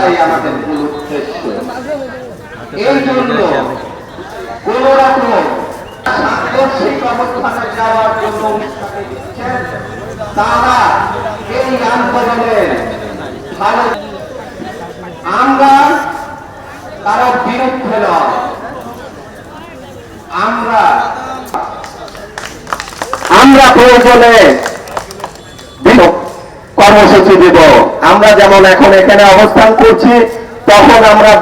পেশাটাই আমাদের মূল উদ্দেশ্য। জন্য কোন রকম অবস্থানে যাওয়ার জন্য তারা এই আন্দোলনের আমরা তারা বিরুদ্ধে নয়। আমরা আমরা প্রয়োজনে কর্মসূচি দেব। আমরা যেমন এখন এখানে অবস্থান করছি, তখন আমরা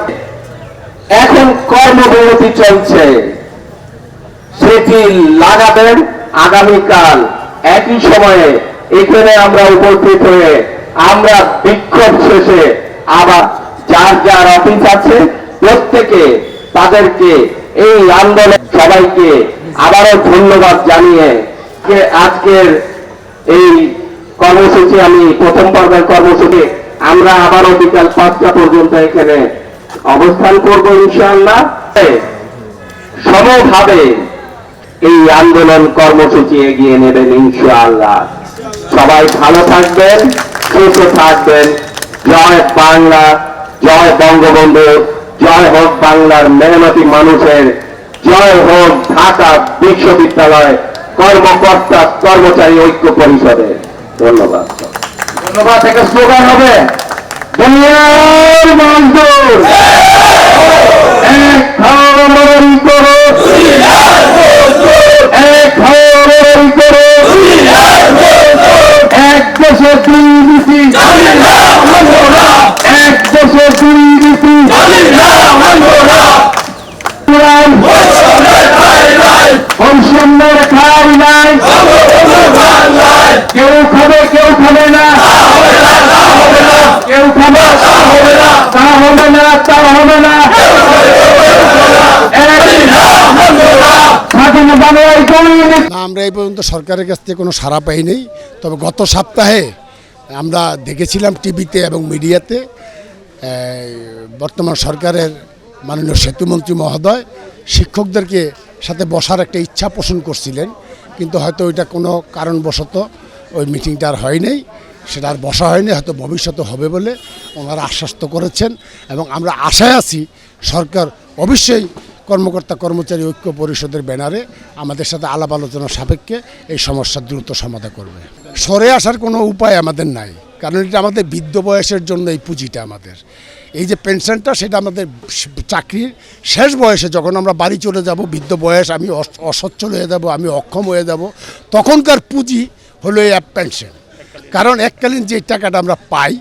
এখন কর্মবিরতি চলছে। সেটি লাগাবেন আগামীকাল, একই সময়ে এখানে আমরা উপস্থিত হয়ে আমরা বিক্ষোভ শেষে আবার যার যার অফিস আছে, প্রত্যেকে তাদেরকে এই আন্দোলন সবাইকে আবারও ধন্যবাদ জানিয়ে আজকের এই কর্মসূচি আমি প্রথম পর্বের কর্মসূচি। আমরা আবারও বিকাল পাঁচটা পর্যন্ত এখানে অবস্থান করব ইনশাআল্লাহ। সমভাবে এই আন্দোলন কর্মসূচি এগিয়ে নেবেন ইনশাআল্লাহ। সবাই ভালো থাকবেন, সুস্থ থাকবেন। জয় বাংলা, জয় বঙ্গবন্ধু, জয় হোক বাংলার মেহনতি মানুষের, জয় হোক ঢাকা বিশ্ববিদ্যালয় কর্মকর্তা কর্মচারী ঐক্য পরিষদের। ধন্যবাদ। ধন্যবাদ একটা স্লোগান হবে দুনিয়ার মজদুর এক ধর্মী করো এক ধর্মী করো এক দেশে দুর্নীতি এক দেশে দুর্নীতি বৈষম্যের খাই নাই কেউ খাবে কেউ খাবে না কেউ খাবে তা হবে না তা হবে না তা হবে না স্বাধীন বাংলায় কমিউনিস্ট না আমরা এই পর্যন্ত সরকারের কাছ থেকে কোনো সাড়া পাইনি তবে গত সপ্তাহে আমরা দেখেছিলাম টিভিতে এবং মিডিয়াতে বর্তমান সরকারের মাননীয় সেতুমন্ত্রী মহোদয় শিক্ষকদেরকে সাথে বসার একটা ইচ্ছা পোষণ করছিলেন। কিন্তু হয়তো ওইটা কোনো কারণবশত ওই মিটিংটা আর হয়নি সেটা আর বসা হয়নি, হয়তো ভবিষ্যতে হবে বলে ওনারা আশ্বস্ত করেছেন। এবং আমরা আশায় আছি সরকার অবশ্যই কর্মকর্তা, কর্মচারী ঐক্য পরিষদের ব্যানারে আমাদের সাথে আলাপ আলোচনা সাপেক্ষে এই সমস্যার দ্রুত সমাধান করবে। সরে আসার কোনো উপায় আমাদের নাই, কারণ এটা আমাদের বৃদ্ধ বয়সের জন্য এই পুঁজিটা আমাদের। এই যে পেনশনটা, সেটা আমাদের চাকরির শেষ বয়সে যখন আমরা বাড়ি চলে যাব, বৃদ্ধ বয়স আমি অসচ্ছল হয়ে যাব, আমি অক্ষম হয়ে যাব, তখনকার পুঁজি হলো এই পেনশন। কারণ এককালীন যে টাকাটা আমরা পাই,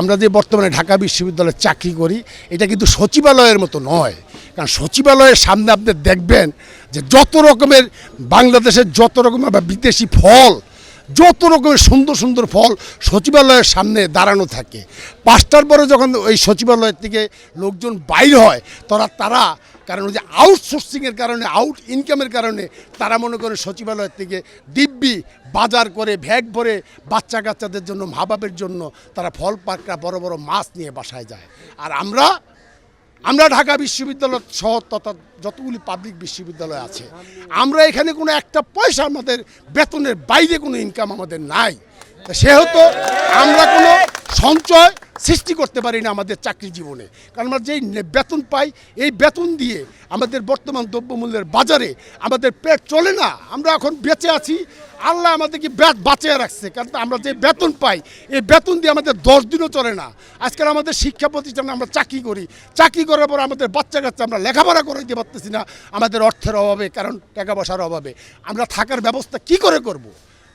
আমরা যে বর্তমানে ঢাকা বিশ্ববিদ্যালয়ে চাকরি করি, এটা কিন্তু সচিবালয়ের মতো নয়। কারণ সচিবালয়ের সামনে আপনি দেখবেন যে যত রকমের বাংলাদেশের যত রকমের বিদেশি ফল, যত রকমের সুন্দর সুন্দর ফল সচিবালয়ের সামনে দাঁড়ানো থাকে। পাঁচটার পরে যখন ওই সচিবালয়ের থেকে লোকজন বাইর হয়, তারা তারা, কারণ ওই যে আউটসোর্সিংয়ের কারণে আউট ইনকামের কারণে তারা মনে করে সচিবালয়ের থেকে দিব্যি বাজার করে ভ্যাগ ভরে বাচ্চা কাচ্চাদের জন্য মা বাপের জন্য তারা ফল পাকড়া বড় বড় মাছ নিয়ে বাসায় যায়। আর আমরা আমরা ঢাকা বিশ্ববিদ্যালয় সহ তথা যতগুলি পাবলিক বিশ্ববিদ্যালয় আছে, আমরা এখানে কোনো একটা পয়সা আমাদের বেতনের বাইরে কোনো ইনকাম আমাদের নাই। সেহেতু আমরা কোনো সঞ্চয় সৃষ্টি করতে পারি না আমাদের চাকরি জীবনে। কারণ আমরা যেই বেতন পাই, এই বেতন দিয়ে আমাদের বর্তমান দ্রব্যমূল্যের বাজারে আমাদের পেট চলে না। আমরা এখন বেঁচে আছি। আল্লাহ আমাদেরকে ব্যাট বাঁচিয়ে রাখছে। কারণ আমরা যে বেতন পাই, এই বেতন দিয়ে আমাদের দশ দিনও চলে না। আজকাল আমাদের শিক্ষা প্রতিষ্ঠানে আমরা চাকরি করি। চাকরি করার পর আমাদের বাচ্চা কাচ্চা আমরা লেখাপড়া করে দিতে পারতেছি না। আমাদের অর্থের অভাবে, কারণ টাকা পয়সার অভাবে। আমরা থাকার ব্যবস্থা কি করে করব।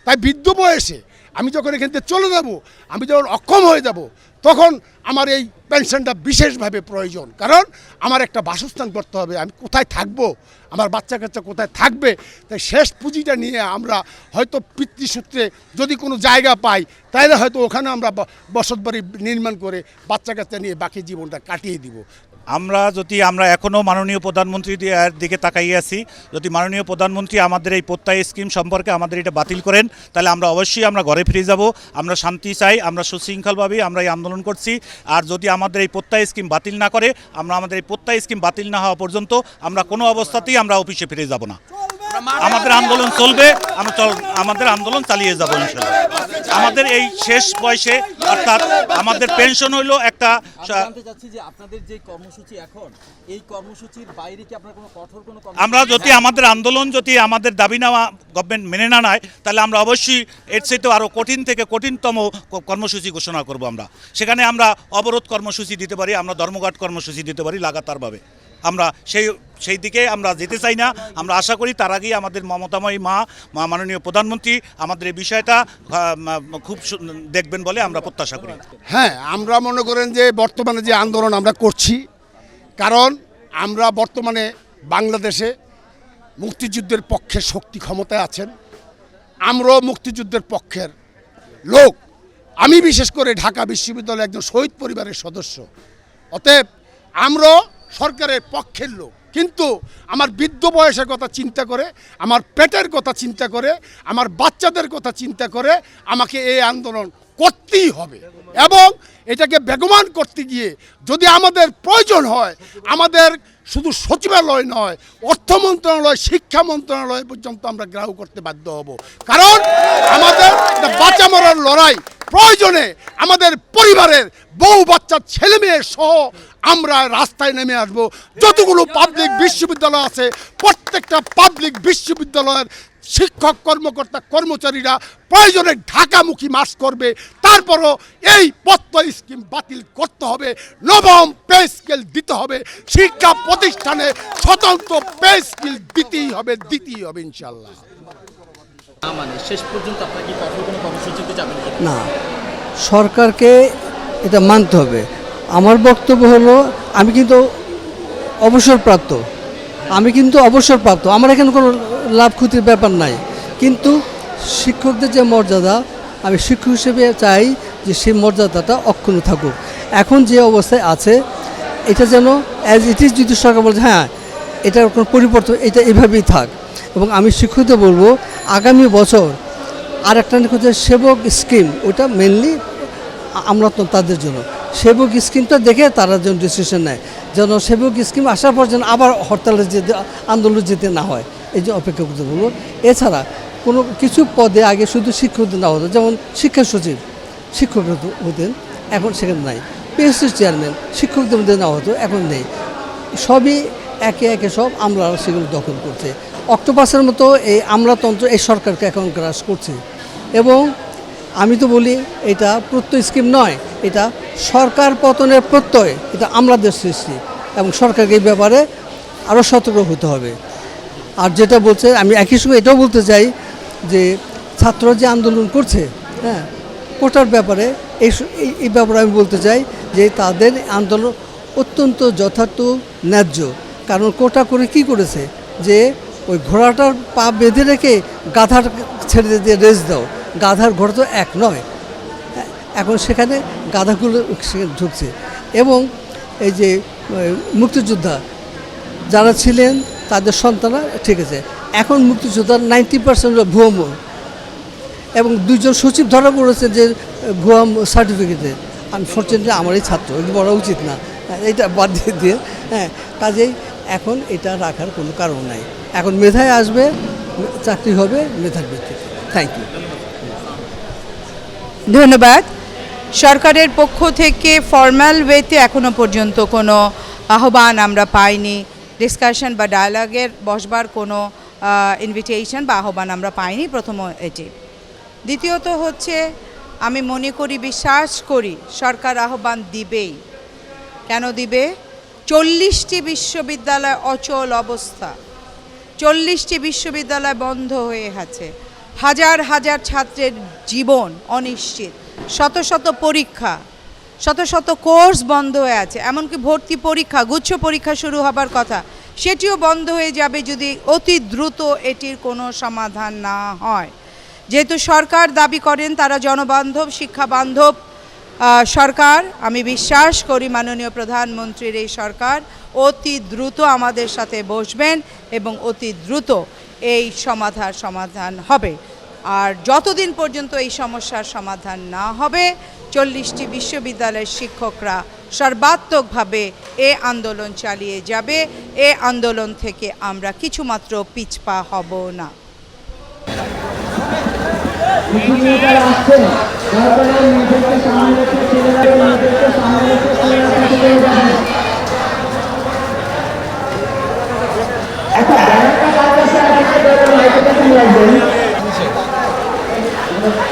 তাই বৃদ্ধ বয়সে আমি যখন এখান থেকে চলে যাব, আমি যখন অক্ষম হয়ে যাব, তখন আমার এই পেনশনটা বিশেষভাবে প্রয়োজন। কারণ আমার একটা বাসস্থান করতে হবে, আমি কোথায় থাকব, আমার বাচ্চা কাচ্চা কোথায় থাকবে, তাই শেষ পুঁজিটা নিয়ে আমরা হয়তো পিতৃসূত্রে যদি কোনো জায়গা পাই, তাহলে হয়তো ওখানে আমরা বসতবাড়ি নির্মাণ করে বাচ্চা কাচ্চা নিয়ে বাকি জীবনটা কাটিয়ে দিব। আমরা যদি, আমরা এখনও মাননীয় প্রধানমন্ত্রী দিকে তাকাইয়ে আছি, যদি মাননীয় প্রধানমন্ত্রী আমাদের এই প্রত্যয় স্কিম সম্পর্কে আমাদের এটা বাতিল করেন, তাহলে আমরা অবশ্যই আমরা ঘরে ফিরে যাব, আমরা শান্তি চাই, আমরা সুশৃঙ্খলভাবেই আমরা এই আন্দোলন করছি। আর যদি আমাদের এই প্রত্যয় স্কিম বাতিল না করে, আমরা আমাদের এই প্রত্যয় স্কিম বাতিল না হওয়া পর্যন্ত আমরা কোনো অবস্থাতেই আমরা অফিসে ফিরে যাব না। আমাদের আন্দোলন চলবে আমরা চল আমাদের আন্দোলন চালিয়ে যাব ইনশাল্লাহ। আমাদের এই শেষ বয়সে অর্থাৎ আমাদের পেনশন হইল একটা আমরা যদি আমাদের আন্দোলন যদি আমাদের দাবি নেওয়া গভর্নমেন্ট মেনে না নেয় তাহলে আমরা অবশ্যই এর চাইতে আরও কঠিন থেকে কঠিনতম কর্মসূচি ঘোষণা করব আমরা। সেখানে আমরা অবরোধ কর্মসূচি দিতে পারি আমরা ধর্মঘট কর্মসূচি দিতে পারি লাগাতারভাবে। আমরা সেই সেই দিকে আমরা যেতে চাই না। আমরা আশা করি তার আগেই আমাদের মমতাময়ী মা মাননীয় প্রধানমন্ত্রী আমাদের এই বিষয়টা খুব দেখবেন বলে আমরা প্রত্যাশা করি। হ্যাঁ আমরা মনে করেন যে বর্তমানে যে আন্দোলন আমরা করছি, কারণ আমরা বর্তমানে বাংলাদেশে মুক্তিযুদ্ধের পক্ষে শক্তি ক্ষমতায় আছেন। আমরাও মুক্তিযুদ্ধের পক্ষের লোক। আমি বিশেষ করে ঢাকা বিশ্ববিদ্যালয়ের একজন শহীদ পরিবারের সদস্য। অতএব আমরাও সরকারের পক্ষের লোক। কিন্তু আমার বৃদ্ধ বয়সের কথা চিন্তা করে, আমার পেটের কথা চিন্তা করে, আমার বাচ্চাদের কথা চিন্তা করে আমাকে এই আন্দোলন করতেই হবে। এবং এটাকে বেগমান করতে গিয়ে যদি আমাদের প্রয়োজন হয়, আমাদের শুধু সচিবালয় নয়, অর্থ মন্ত্রণালয়, শিক্ষা মন্ত্রণালয় পর্যন্ত আমরা গ্রাহ্য করতে বাধ্য হব। কারণ আমাদের বাঁচা মরার লড়াই প্রয়োজনে আমাদের পরিবারের বউ বাচ্চা ছেলে মেয়ে সহ আমরা রাস্তায় নেমে আসব। যতগুলো পাবলিক বিশ্ববিদ্যালয় আছে, প্রত্যেকটা পাবলিক বিশ্ববিদ্যালয়ের শিক্ষক কর্মকর্তা কর্মচারীরা প্রয়োজনে ঢাকামুখী মাস করবে। তারপরও এই পত্র স্কিম বাতিল করতে হবে। নবম পে স্কেল দিতে হবে। শিক্ষা প্রতিষ্ঠানে স্বতন্ত্র পে স্কেল দিতেই হবে দিতেই হবে ইনশাল্লাহ মানে শেষ পর্যন্ত আপনার কি কোনো কর্মসূচিতে যাবেন না সরকারকে এটা মানতে হবে। আমার বক্তব্য হলো আমি কিন্তু অবসরপ্রাপ্ত। আমি কিন্তু অবসরপ্রাপ্ত। আমার এখানে কোনো লাভ ক্ষতির ব্যাপার নাই। কিন্তু শিক্ষকদের যে মর্যাদা, আমি শিক্ষক হিসেবে চাই যে সেই মর্যাদাটা অক্ষুণ্ণ থাকুক। এখন যে অবস্থায় আছে, এটা যেন অ্যাজ ইট ইজ যদি সরকার বলছে হ্যাঁ এটার কোনো পরিবর্তন, এটা এভাবেই থাক। এবং আমি শিক্ষকদের বলব, আগামী বছর আর একটা হচ্ছে সেবক স্কিম ওটা মেনলি আমরা তো তাদের জন্য। সেবক স্কিমটা দেখে তারা যেন ডিসিশন নেয়। যেন সেবক স্কিম আসার পর যেন আবার হরতালে যেতে আন্দোলন যেতে না হয়। এই যে অপেক্ষা করতে বলব। এছাড়া কোনো কিছু পদে আগে শুধু শিক্ষকদের না হতো। যেমন শিক্ষা সচিব, শিক্ষক হতেন, এখন সেখানে নাই। পিএসসি চেয়ারম্যান শিক্ষকদের মধ্যে না হতো, এখন নেই। সবই একে একে সব আমরা সেগুলো দখল করছে। অক্টোপাসের মতো এই আমলাতন্ত্র এই সরকারকে এখন গ্রাস করছে। এবং আমি তো বলি, এটা প্রত্যয় স্কিম নয় এটা সরকার পতনের প্রত্যয়, এটা আমলাদের সৃষ্টি এবং সরকারকে এই ব্যাপারে আরও সতর্ক হতে হবে। আর যেটা বলছে, আমি একই সঙ্গে এটাও বলতে চাই যে ছাত্র যে আন্দোলন করছে হ্যাঁ কোটার ব্যাপারে এই এই- ব্যাপারে আমি বলতে চাই যে তাদের আন্দোলন অত্যন্ত যথার্থ, ন্যায্য। কারণ কোটা করে কি করেছে? যে ওই ঘোড়াটার পা বেঁধে রেখে গাধার ছেড়ে দিয়ে রেস দাও। গাধার ঘোড়া তো এক নয় এখন সেখানে গাধাগুলো ঢুকছে। এবং এই যে মুক্তিযোদ্ধা যারা ছিলেন, তাদের সন্তানরা ঠিক আছে। এখন মুক্তিযোদ্ধার নাইনটি পার্সেন্ট ভুয়ো এবং দুজন সচিব ধরা পড়েছে যে, ভুয়া সার্টিফিকেটে। আনফর্চুনেটলি আমারই ছাত্র বলা উচিত না। এটা বাদ দিয়ে দিয়ে হ্যাঁ কাজেই এখন এটা রাখার কোনো কারণ নাই। এখন মেধায় আসবে, চাকরি হবে, মেধার ভিত্তিতে। থ্যাংক ইউ ধন্যবাদ। সরকারের পক্ষ থেকে ফর্মাল ওয়েতে এখনও পর্যন্ত কোনো আহ্বান আমরা পাইনি। ডিসকাশন বা ডায়ালগের বসবার কোনো ইনভিটেশন বা আহ্বান আমরা পাইনি প্রথম এটি। দ্বিতীয়ত হচ্ছে, আমি মনে করি, বিশ্বাস করি, সরকার আহ্বান দিবেই। কেন দিবে? চল্লিশটি বিশ্ববিদ্যালয় অচল অবস্থা। চল্লিশটি বিশ্ববিদ্যালয় বন্ধ হয়ে আছে। হাজার হাজার ছাত্রের জীবন অনিশ্চিত। শত শত পরীক্ষা, শত শত কোর্স বন্ধ হয়ে আছে, এমনকি ভর্তি পরীক্ষা, গুচ্ছ পরীক্ষা শুরু হবার কথা, সেটিও বন্ধ হয়ে যাবে যদি অতি দ্রুত এটির কোনো সমাধান না হয়। যেহেতু সরকার দাবি করেন তারা জনবান্ধব, শিক্ষা বান্ধব সরকার, আমি বিশ্বাস করি মাননীয় প্রধানমন্ত্রীর এই সরকার অতি দ্রুত আমাদের সাথে বসবেন এবং অতি দ্রুত এই সমাধান সমাধান হবে। আর যতদিন পর্যন্ত এই সমস্যার সমাধান না হবে, চল্লিশটি বিশ্ববিদ্যালয়ের শিক্ষকরা সর্বাত্মকভাবে এ আন্দোলন চালিয়ে যাবে। এ আন্দোলন থেকে আমরা কিছুমাত্র পিছপা হব না। সবাই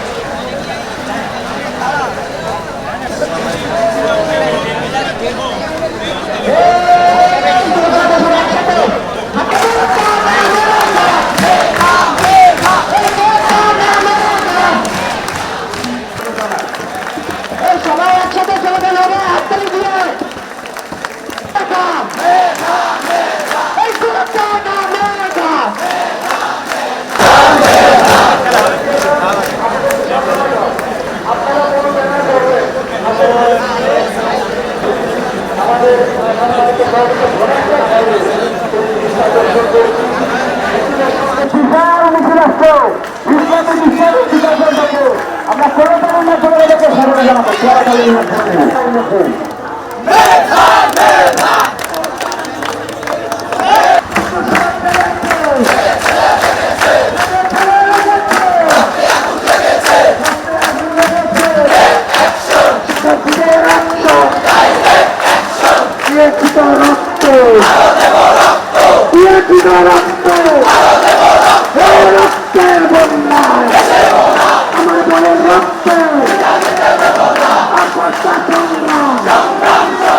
আমরা কোনো ধরনের কোনো লোকের সামনে জানাব চলাকালীন রক্ত রক্ত রক্তের বন্যা। আমার বলে রক্তের। সংগ্রাম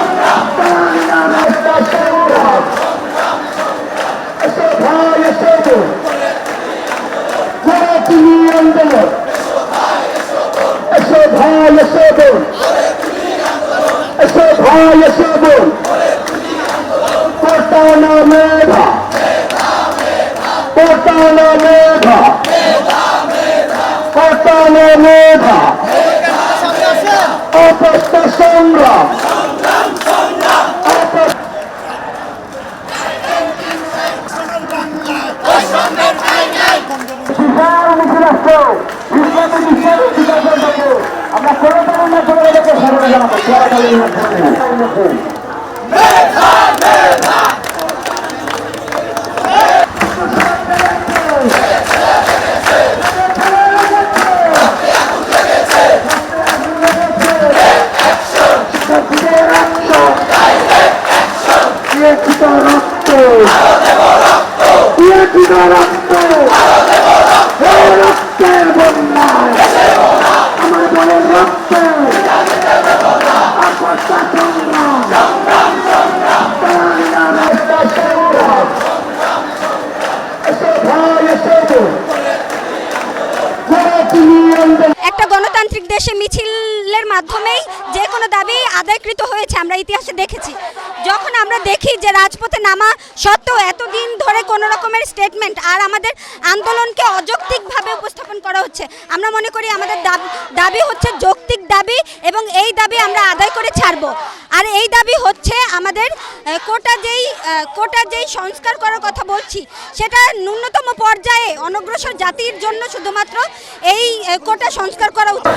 রক্ত রক্ত রক্ত রক্তের বন্যায় দেশে মিছিলের মাধ্যমেই যে কোনো দাবি আদায়কৃত হয়েছে, আমরা ইতিহাসে দেখেছি। যখন আমরা দেখি যে রাজপথে নামা সত্ত্বেও এতদিন ধরে কোনো রকমের স্টেটমেন্ট আর আমাদের আন্দোলনকে অযৌক্তিকভাবে উপস্থাপন করা হচ্ছে, আমরা মনে করি আমাদের দাবি হচ্ছে যৌক্তিক দাবি এবং এই দাবি আমরা আদায় করে ছাড়বো। আর এই দাবি হচ্ছে আমাদের কোটা যেই কোটা যেই সংস্কার করার কথা বলছি, সেটা ন্যূনতম পর্যায়ে অনগ্রসর জাতির জন্য শুধুমাত্র এই কোটা সংস্কার করা উচিত।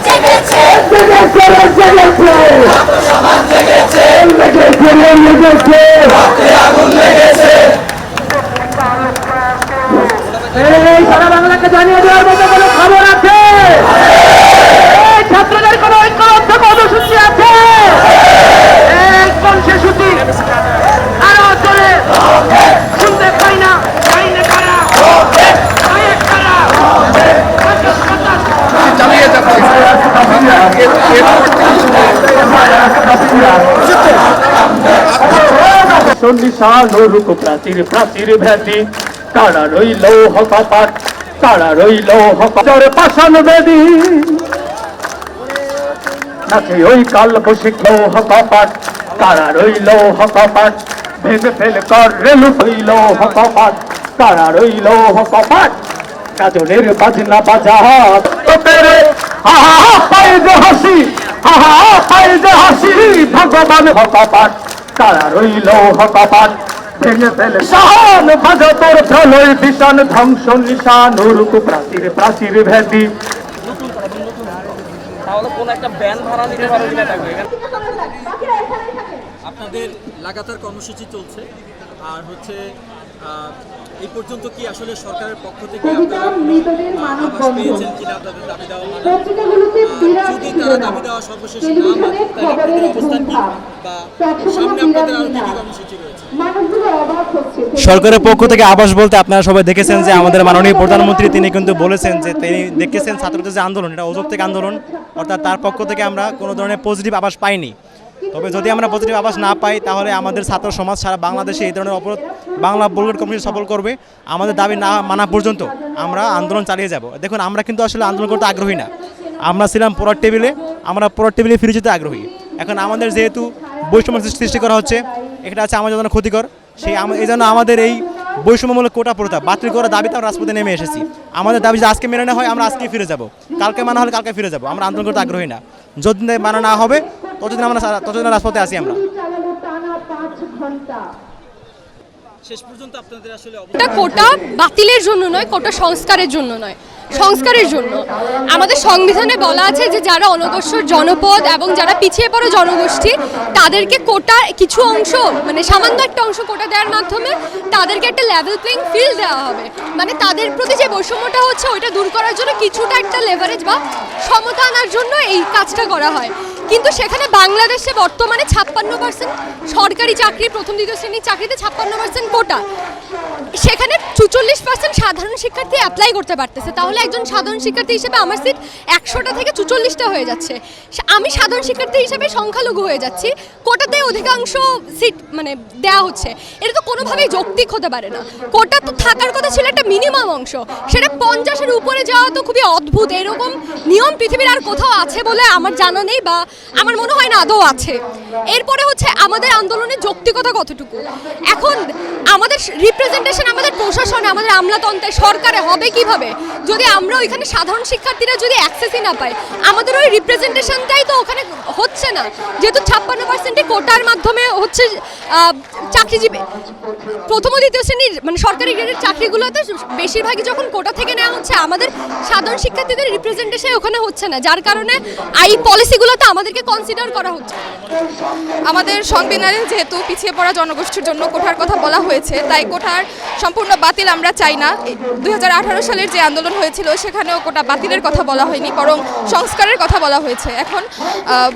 এই সারা বাংলাকে জানিয়ে দেওয়ার মতো কোনো খবর আছে এই ছাত্রদের কোনো ঐক্যবদ্ধ কর্মসূচি আছে এই কোন শিশুটি আরও চলে শুনতে পাই না পাই না কারা পাই না কারা সন্নিশানুরূপ প্রাচীর প্রাচীর ভ্যাতি তারা রইল হকাপাট তারা রইল হকার পাশান বেদি। নাচে ওই কাল বসে লৌহ কপাট কারা রইল কপাট ভেঙে ফেল কর রেলু হইল কপাট কারা রইল কপাট কাজলের বাজনা বাজা তো তেরে আহা পায়ে যে হাসি আহা পায়ে যে হাসি, ভগবান কপাট কারা রইল কপাট ভেঙে ফেলে শান বাজা প্রলয় ভীষণ ধ্বংস নিশান উরুকু প্রাচীর প্রাচীর ভেদি। তাহলে কোন একটা ব্যান ভাড়া নিতে পারো কিনা দেখো আপনাদের লাগাতার কর্মসূচি চলছে। আর হচ্ছে এই পর্যন্ত কি আসলে সরকারের পক্ষ থেকে আপনারা কোনো, আহ, আভাস পেয়েছেন কিনা আপনাদের দাবি দেওয়া মানে? যদি তারা দাবি দেওয়া সর্বশেষ না মানে তাহলে অবস্থান কি? বা সামনে আপনাদের আরও কি কি কর্মসূচি রয়েছে। সরকারের পক্ষ থেকে আবাস বলতে আপনারা সবাই দেখেছেন যে আমাদের মাননীয় প্রধানমন্ত্রী তিনি কিন্তু বলেছেন যে তিনি দেখেছেন ছাত্রদের যে আন্দোলন এটা অযৌক্তিক আন্দোলন অর্থাৎ তার পক্ষ থেকে আমরা কোনো ধরনের পজিটিভ আবাস পাইনি। তবে যদি আমরা পজিটিভ আবাস না পাই, তাহলে আমাদের ছাত্র সমাজ সারা বাংলাদেশে এই ধরনের অপরাধ বাংলা বুলগেট কমিটি সফল করবে। আমাদের দাবি না মানা পর্যন্ত আমরা আন্দোলন চালিয়ে যাব। দেখুন, আমরা কিন্তু আসলে আন্দোলন করতে আগ্রহী না। আমরা ছিলাম পড়ার টেবিলে, আমরা পড়ার টেবিলে ফিরে যেতে আগ্রহী। এখন আমাদের যেহেতু বৈষম্য সৃষ্টি করা হচ্ছে এটা আছে আমাদের জন্য ক্ষতিকর। সেই এই জন্য আমাদের এই বৈষম্যমূলক কোটা প্রথা, বাতিল করার দাবিতে আমরা রাজপথে নেমে এসেছি। আমাদের দাবি যে আজকে মেনে নেওয়া হয় আমরা আজকে ফিরে যাব। কালকে মানা হলে কালকে ফিরে যাব। আমরা আন্দোলন করতে আগ্রহী না। যতদিন মানা না হবে, ততদিন আমরা ততদিন রাজপথে আসি আমরা। শেষ এটা কোটা বাতিলের জন্য নয়, কোটা সংস্কারের জন্য নয়। সংস্কারের জন্য। আমাদের সংবিধানে বলা আছে যে যারা অনগ্রসর জনপদ এবং যারা পিছিয়ে পড়া জনগোষ্ঠী, তাদেরকে কোটা কিছু অংশ মানে সামান্য একটা অংশ কোটা দেওয়ার মাধ্যমে তাদেরকে একটা লেভেল প্লেইং ফিল্ড দেওয়া হবে। মানে তাদের প্রতি যে বৈষম্যটা হচ্ছে, ওইটা দূর করার জন্য কিছুটা একটা লেভারেজ বা সমতা আনার জন্য এই কাজটা করা হয়। কিন্তু সেখানে বাংলাদেশে বর্তমানে ছাপ্পান্ন পার্সেন্ট সরকারি চাকরি, প্রথম, দ্বিতীয় শ্রেণির চাকরিতে ছাপ্পান্ন পার্সেন্ট কোটা সেখানে চুচল্লিশ পার্সেন্ট সাধারণ শিক্ষার্থী অ্যাপ্লাই করতে পারতেছে। তাহলে একজন সাধারণ শিক্ষার্থী হিসেবে আমার সিট একশোটা থেকে চুচল্লিশটা হয়ে যাচ্ছে। আমি সাধারণ শিক্ষার্থী হিসেবে সংখ্যালঘু হয়ে যাচ্ছি। কোটাতে অধিকাংশ সিট মানে দেওয়া হচ্ছে। এটা তো কোনোভাবেই যৌক্তিক হতে পারে না। কোটা তো থাকার কথা ছিল একটা মিনিমাম অংশ। সেটা পঞ্চাশের উপরে যাওয়া তো খুবই অদ্ভুত। এরকম নিয়ম পৃথিবীর আর কোথাও আছে বলে আমার জানা নেই বা আমার মনে হয় না আদৌ আছে। এরপরে হচ্ছে আমাদের আন্দোলনের যৌক্তিকতা কতটুকু? এখন আমাদের রিপ্রেজেন্টেশন আমাদের প্রশাসনে, আমাদের আমলাতন্ত্রে সরকারে হবে কীভাবে? যদি আমরা ওইখানে সাধারণ শিক্ষার্থীরা যদি অ্যাক্সেসই না পাই, আমাদের ওই রিপ্রেজেন্টেশনটাই তো ওখানে হচ্ছে না। যেহেতু ছাপ্পান্ন পার্সেন্টে কোটার মাধ্যমে হচ্ছে চাকরিজীবী, প্রথম দ্বিতীয় শ্রেণির মানে সরকারি গ্রেডের চাকরিগুলোতে বেশিরভাগই যখন কোটা থেকে নেওয়া হচ্ছে, আমাদের সাধারণ শিক্ষার্থীদের রিপ্রেজেন্টেশন ওখানে হচ্ছে না। যার কারণে এই পলিসিগুলোতে আমাদেরকে কনসিডার করা হচ্ছে। আমাদের সংবিধানে যেহেতু পিছিয়ে পড়া জনগোষ্ঠীর জন্য কোঠার কথা বলা হয়েছে, তাই কোঠার সম্পূর্ণ বাতিল আমরা চাই না। দু হাজার আঠারো সালের যে আন্দোলন হয়েছিল, সেখানেও কোটা বাতিলের কথা বলা হয়নি, বরং সংস্কারের কথা বলা হয়েছে। এখন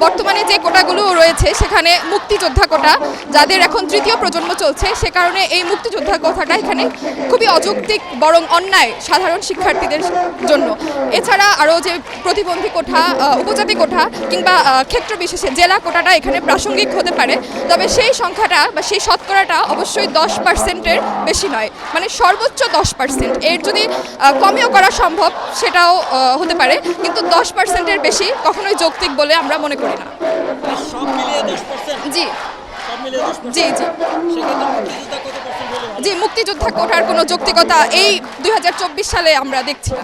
বর্তমানে যে কোটাগুলো রয়েছে, সেখানে মুক্তিযোদ্ধা কোটা, যাদের এখন তৃতীয় প্রজন্ম চলছে, সে কারণে এই মুক্তিযোদ্ধা কথাটা এখানে খুবই অযৌক্তিক, বরং অন্যায় সাধারণ শিক্ষার্থীদের জন্য। এছাড়া আরও যে প্রতিবন্ধী কোঠা উপজাতি কোঠা, কিংবা ক্ষেত্র বিশেষে জেলা কোটাটা এখানে প্রাসঙ্গিক হতে পারে তবে সেই সংখ্যাটা বা সেই শতকরাটা অবশ্যই দশ পার্সেন্টের বেশি নয় মানে সর্বোচ্চ দশ পার্সেন্ট। এর যদি কমেও করা সম্ভব সেটাও হতে পারে কিন্তু দশ পার্সেন্টের বেশি কখনোই যৌক্তিক বলে আমরা মনে করি না। পার্সেন্ট? জি। জি জি? জি মুক্তিযোদ্ধা কোটার কোনো যৌক্তিকতা এই দুই হাজার চব্বিশ সালে আমরা দেখছি না